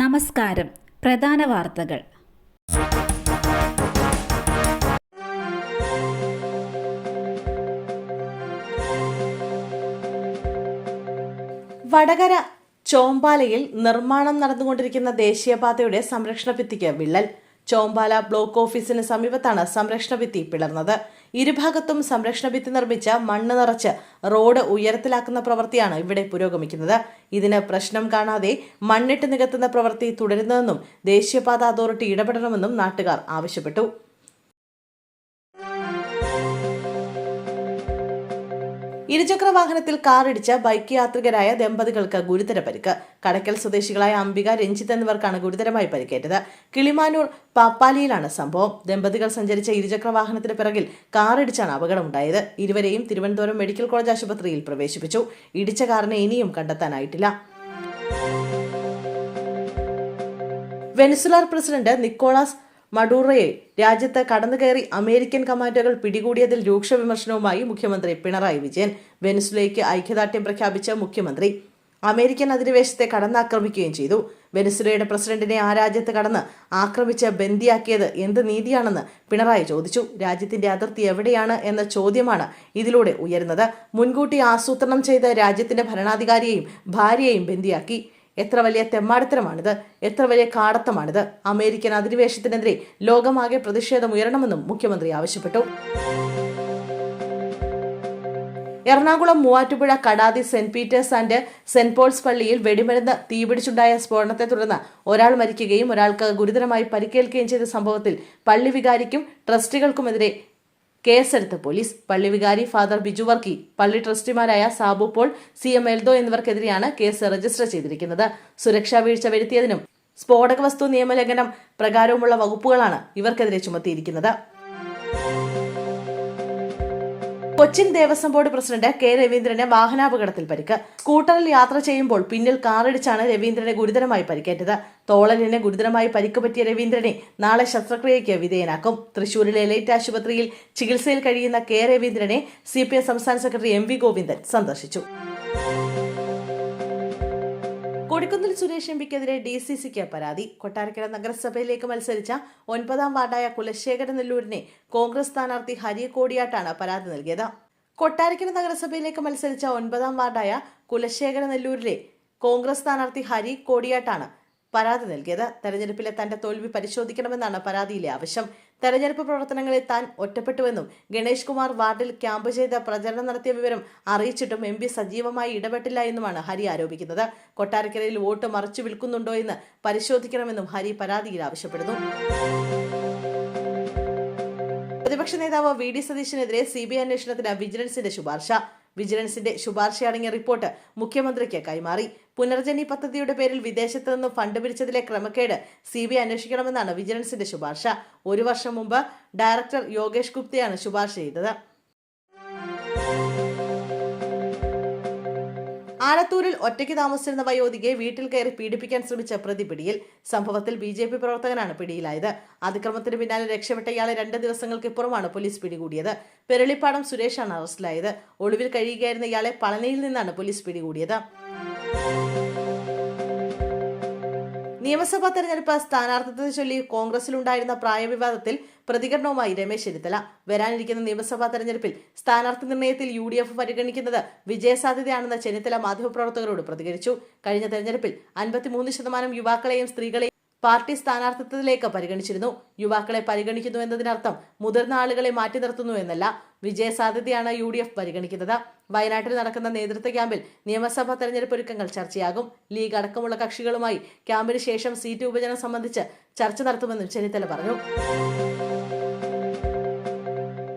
നമസ്കാരം. പ്രധാന വാർത്തകൾ. വടകര ചോമ്പാലയിൽ നിർമ്മാണം നടന്നുകൊണ്ടിരിക്കുന്ന ദേശീയപാതയുടെ സംരക്ഷണ ഭിത്തിക്ക് വിള്ളൽ. ചോമ്പാല ബ്ലോക്ക് ഓഫീസിന് സമീപത്താണ് സംരക്ഷണ ഭിത്തി പിളർന്നത്. ഇരുഭാഗത്തും സംരക്ഷണ ഭിത്തി നിർമ്മിച്ച മണ്ണ് നിറച്ച് റോഡ് ഉയരത്തിലാക്കുന്ന പ്രവൃത്തിയാണ് ഇവിടെ പുരോഗമിക്കുന്നത്. ഇതിന് പ്രശ്നം കാണാതെ മണ്ണിട്ട് നികത്തുന്ന പ്രവൃത്തി തുടരുന്നതെന്നും ദേശീയപാത അതോറിറ്റി ഇടപെടണമെന്നും നാട്ടുകാർ ആവശ്യപ്പെട്ടു. ഇരുചക്ര വാഹനത്തിൽ കാറിടിച്ച ബൈക്ക് യാത്രികരായ ദമ്പതികൾക്ക് ഗുരുതര പരിക്ക്. കടക്കൽ സ്വദേശികളായ അംബിക രഞ്ജിത്ത് എന്നിവർക്കാണ് ഗുരുതരമായി പരിക്കേറ്റത്. കിളിമാനൂർ പാപ്പാലിയിലാണ് സംഭവം. ദമ്പതികൾ സഞ്ചരിച്ച ഇരുചക്ര വാഹനത്തിന് പിറകിൽ കാറിടിച്ചാണ് അപകടമുണ്ടായത്. ഇരുവരെയും തിരുവനന്തപുരം മെഡിക്കൽ കോളേജ് ആശുപത്രിയിൽ പ്രവേശിപ്പിച്ചു. ഇടിച്ച കാറിനെ ഇനിയും കണ്ടെത്താനായിട്ടില്ല. വെനിസുലാർ പ്രസിഡന്റ് നിക്കോളാസ് മഡൂറയെ രാജ്യത്ത് കടന്നുകയറി അമേരിക്കൻ കമാൻഡോകൾ പിടികൂടിയതിൽ രൂക്ഷ വിമർശനവുമായി മുഖ്യമന്ത്രി പിണറായി വിജയൻ. വെനിസുലയ്ക്ക് ഐക്യദാർഢ്യം പ്രഖ്യാപിച്ച മുഖ്യമന്ത്രി അമേരിക്കൻ അധിനിവേശത്തെ കടന്നാക്രമിക്കുകയും ചെയ്തു. വെനസ്വേലയുടെ പ്രസിഡന്റിനെ ആ രാജ്യത്ത് കടന്ന് ആക്രമിച്ച് ബന്ദിയാക്കിയത് എന്ത് നീതിയാണെന്ന് പിണറായി ചോദിച്ചു. രാജ്യത്തിന്റെ അതിർത്തി എവിടെയാണ് എന്ന ചോദ്യമാണ് ഇതിലൂടെ ഉയരുന്നത്. മുൻകൂട്ടി ആസൂത്രണം ചെയ്ത രാജ്യത്തിന്റെ ഭരണാധികാരിയെയും ഭാര്യയെയും ബന്ദിയാക്കി. എത്ര വലിയ തെമ്മാടിത്തരമാണിത്? എത്ര വലിയ കാടത്തമാണിത്? അമേരിക്കൻ അധിനിവേശത്തിനെതിരെ ലോകമാകെ പ്രതിഷേധം ഉയരണമെന്നും മുഖ്യമന്ത്രി ആവശ്യപ്പെട്ടു. Ernakulam Muvattupuzha Kadathi saint Peter's and saint Paul's പള്ളിയിൽ വെടിമരുന്ന് തീപിടിച്ചുണ്ടായ സ്ഫോടനത്തെ തുടർന്ന് ഒരാൾ മരിക്കുകയും ഒരാൾക്ക് ഗുരുതരമായി പരിക്കേൽക്കുകയും ചെയ്ത സംഭവത്തിൽ പള്ളി വികാരിക്കും ട്രസ്റ്റികൾക്കുമെതിരെ കേസെടുത്ത പോലീസ് പള്ളി വികാരി ഫാദർ ബിജു വർക്കി പള്ളി ട്രസ്റ്റിമാരായ Sabu Paul C M Eldho എന്നിവർക്കെതിരെയാണ് case register ചെയ്തിരിക്കുന്നത്. സുരക്ഷാ വീഴ്ച വരുത്തിയതിനും സ്ഫോടക വസ്തു നിയമലംഘനം പ്രകാരവുമുള്ള വകുപ്പുകളാണ് ഇവർക്കെതിരെ ചുമത്തിയിരിക്കുന്നത്. Cochin Devaswom board president K രവീന്ദ്രന് വാഹനാപകടത്തിൽ പരിക്ക്. സ്കൂട്ടറിൽ യാത്ര ചെയ്യുമ്പോൾ പിന്നിൽ കാറിടിച്ചാണ് രവീന്ദ്രനെ ഗുരുതരമായി പരിക്കേറ്റത്. തോളലിന് ഗുരുതരമായി പരിക്ക് പറ്റിയ രവീന്ദ്രനെ നാളെ ശസ്ത്രക്രിയയ്ക്ക് വിധേയനാക്കും. തൃശൂരിലെ ലൈറ്റ് ആശുപത്രിയിൽ ചികിത്സയിൽ കഴിയുന്ന കെ രവീന്ദ്രനെ സി സംസ്ഥാന സെക്രട്ടറി എം വി ഗോവിന്ദൻ സന്ദർശിച്ചു. കൊടിക്കുന്നിൽ സുരേഷ് എംപിക്കെതിരെ ഡി സി സിക്ക് പരാതി. കൊട്ടാരക്കര നഗരസഭയിലേക്ക് മത്സരിച്ച ഒൻപതാം വാർഡായ കുലശേഖര നെല്ലൂരിനെ കോൺഗ്രസ് സ്ഥാനാർത്ഥി ഹരി കോടിയാട്ടാണ് പരാതി നൽകിയത്. കൊട്ടാരക്കര നഗരസഭയിലേക്ക് മത്സരിച്ച ഒൻപതാം വാർഡായ കുലശേഖര നെല്ലൂരിലെ കോൺഗ്രസ് സ്ഥാനാർത്ഥി ഹരി കോടിയാട്ടാണ് പരാതി നൽകിയത്. തെരഞ്ഞെടുപ്പിലെ തന്റെ തോൽവി പരിശോധിക്കണമെന്നാണ് പരാതിയിലെ ആവശ്യം. തെരഞ്ഞെടുപ്പ് പ്രവർത്തനങ്ങളിൽ താൻ ഒറ്റപ്പെട്ടുവെന്നും ഗണേഷ് കുമാർ വാർഡിൽ ക്യാമ്പ് ചെയ്ത് പ്രചരണം നടത്തിയ വിവരം അറിയിച്ചിട്ടും എം പി സജീവമായി ഇടപെട്ടില്ല എന്നുമാണ് ഹരി ആരോപിക്കുന്നത്. കൊട്ടാരക്കരയിൽ വോട്ട് മറിച്ചു വിൽക്കുന്നുണ്ടോ എന്ന് പരിശോധിക്കണമെന്നും ഹരി പരാതിയിൽ ആവശ്യപ്പെടുന്നു. പ്രതിപക്ഷ നേതാവ് വി ഡി സതീശനെതിരെ സി ബി ഐ അന്വേഷണത്തിന് വിജിലൻസിന്റെ ശുപാർശ. വിജിലൻസിന്റെ ശുപാർശ അടങ്ങിയ റിപ്പോർട്ട് മുഖ്യമന്ത്രിക്ക് കൈമാറി. പുനർജനി പദ്ധതിയുടെ പേരിൽ വിദേശത്ത് നിന്ന് ഫണ്ട് പിരിച്ചതിലെ ക്രമക്കേട് സി ബി ഐ അന്വേഷിക്കണമെന്നാണ് വിജിലൻസിന്റെ ശുപാർശ. ഒരു വർഷം മുമ്പ് ഡയറക്ടർ യോഗേഷ് ഗുപ്തയാണ് ശുപാർശ ചെയ്തത്. ആലത്തൂരിൽ ഒറ്റയ്ക്ക് താമസിച്ചിരുന്ന വയോധികയെ വീട്ടിൽ കയറി പീഡിപ്പിക്കാൻ ശ്രമിച്ച പ്രതി പിടിയിൽ സംഭവത്തിൽ ബി ജെ പി പ്രവർത്തകനാണ് പിടിയിലായത്. അതിക്രമത്തിന് പിന്നാലെ രക്ഷപ്പെട്ട ഇയാളെ രണ്ട് ദിവസങ്ങൾക്കിപ്പുറമാണ് പോലീസ് പിടികൂടിയത്. പെരളിപ്പാടം സുരേഷാണ് അറസ്റ്റിലായത്. ഒളിവിൽ കഴിയുകയായിരുന്ന ഇയാളെ പളനിയിൽ നിന്നാണ് പോലീസ് പിടികൂടിയത്. നിയമസഭാ തെരഞ്ഞെടുപ്പ് സ്ഥാനാർത്ഥിത്വത്തെ ചൊല്ലി കോൺഗ്രസിലുണ്ടായിരുന്ന പ്രായവിവാദത്തിൽ പ്രതികരണവുമായി രമേശ് ചെന്നിത്തല. വരാനിരിക്കുന്ന നിയമസഭാ തെരഞ്ഞെടുപ്പിൽ സ്ഥാനാർത്ഥി നിർണയത്തിൽ യു ഡി എഫ് പരിഗണിക്കുന്നത് വിജയസാധ്യതയാണെന്ന് ചെന്നിത്തല മാധ്യമപ്രവർത്തകരോട് പ്രതികരിച്ചു. കഴിഞ്ഞ തെരഞ്ഞെടുപ്പിൽ അൻപത്തിമൂന്ന് ശതമാനം യുവാക്കളെയും സ്ത്രീകളെയും പാർട്ടി സ്ഥാനാർത്ഥിത്വത്തിലേക്ക് പരിഗണിച്ചിരുന്നു. യുവാക്കളെ പരിഗണിക്കുന്നു എന്നതിനർത്ഥം മുതിർന്ന ആളുകളെ മാറ്റി നിർത്തുന്നു എന്നല്ല. വിജയസാധ്യതയാണ് യു ഡി എഫ് പരിഗണിക്കുന്നത്. വയനാട്ടിൽ നടക്കുന്ന നേതൃത്വ ക്യാമ്പിൽ നിയമസഭാ തെരഞ്ഞെടുപ്പ് ഒരുക്കങ്ങൾ ചർച്ചയാകും. ലീഗ് അടക്കമുള്ള കക്ഷികളുമായി ക്യാമ്പിന് ശേഷം സീറ്റ് വിഭജനം സംബന്ധിച്ച് ചർച്ച നടത്തുമെന്നും ചെന്നിത്തല പറഞ്ഞു.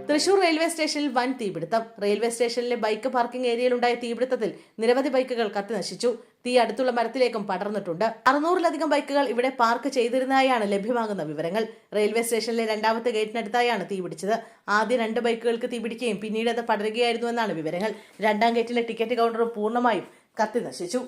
തൃശൂർ റെയിൽവേ സ്റ്റേഷനിൽ വൻ തീപിടുത്തം. റെയിൽവേ സ്റ്റേഷനിലെ ബൈക്ക് പാർക്കിംഗ് ഏരിയയിലുണ്ടായ തീപിടുത്തത്തിൽ നിരവധി ബൈക്കുകൾ കത്തിനശിച്ചു. തീ അടുത്തുള്ള മരത്തിലേക്കും പടർന്നിട്ടുണ്ട്. അറുന്നൂറിലധികം ബൈക്കുകൾ ഇവിടെ പാർക്ക് ചെയ്തിരുന്നതായാണ് ലഭ്യമാകുന്ന വിവരങ്ങൾ. റെയിൽവേ സ്റ്റേഷനിലെ രണ്ടാമത്തെ ഗേറ്റിനടുത്തായാണ് തീ പിടിച്ചത്. ആദ്യ രണ്ട് ബൈക്കുകൾക്ക് തീ പിടിക്കുകയും പിന്നീട് അത് പടരുകയായിരുന്നു എന്നാണ് വിവരങ്ങൾ. രണ്ടാം ഗേറ്റിലെ ടിക്കറ്റ് കൗണ്ടറും പൂർണമായും കത്തിനശിച്ചു